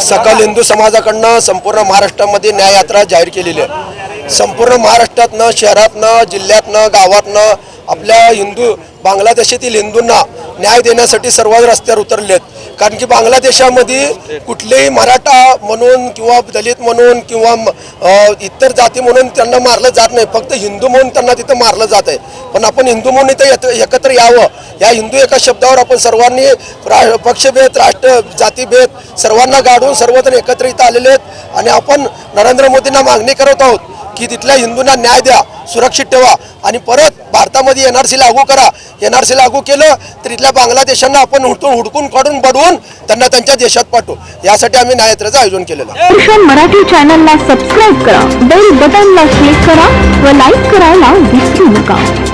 सकल हिंदू समाजाकडनं संपूर्ण महाराष्ट्रामध्ये न्याययात्रा जाहीर केलेली आहे. संपूर्ण महाराष्ट्रातनं शहरातनं जिल्ह्यातनं गावातनं आपल्या हिंदू बांगलादेशातील हिंदूंना न्याय देण्यासाठी सर्व रस्त्यावर उतरले आहेत कारण की बांगलादेशामध्ये कुठलेही मराठा म्हणून किंवा दलित म्हणून किंवा इतर जाती म्हणून त्यांना मारलं जात नाही. फक्त हिंदू म्हणून त्यांना तिथं मारलं जात आहे. पण आपण हिंदू म्हणून इथं एकत्र यावं. या हिंदू एका शब्दावर आपण सर्वांनी रा- पक्षभेद राष्ट्र जातीभेद सर्वांना गाडून सर्वजण एकत्र आलेले आहेत. आणि आपण नरेंद्र मोदींना मागणी करत आहोत की तिथल्या हिंदूंना न्याय द्या सुरक्षित ठेवा. आणि परत भारतामध्ये एन आर सी लागू करा. एन आर सी लागू केलं तर इथल्या बांगलादेशांना आपण हुडकून हुडकून काढून बडवून त्यांना त्यांच्या देशात पाठवू. यासाठी आम्ही न्याययात्रेचं आयोजन केलेलं मराठी चॅनलला सबस्क्राईब करा. बेल बटनला क्लिक करा व लाईक करायला विसरू नका.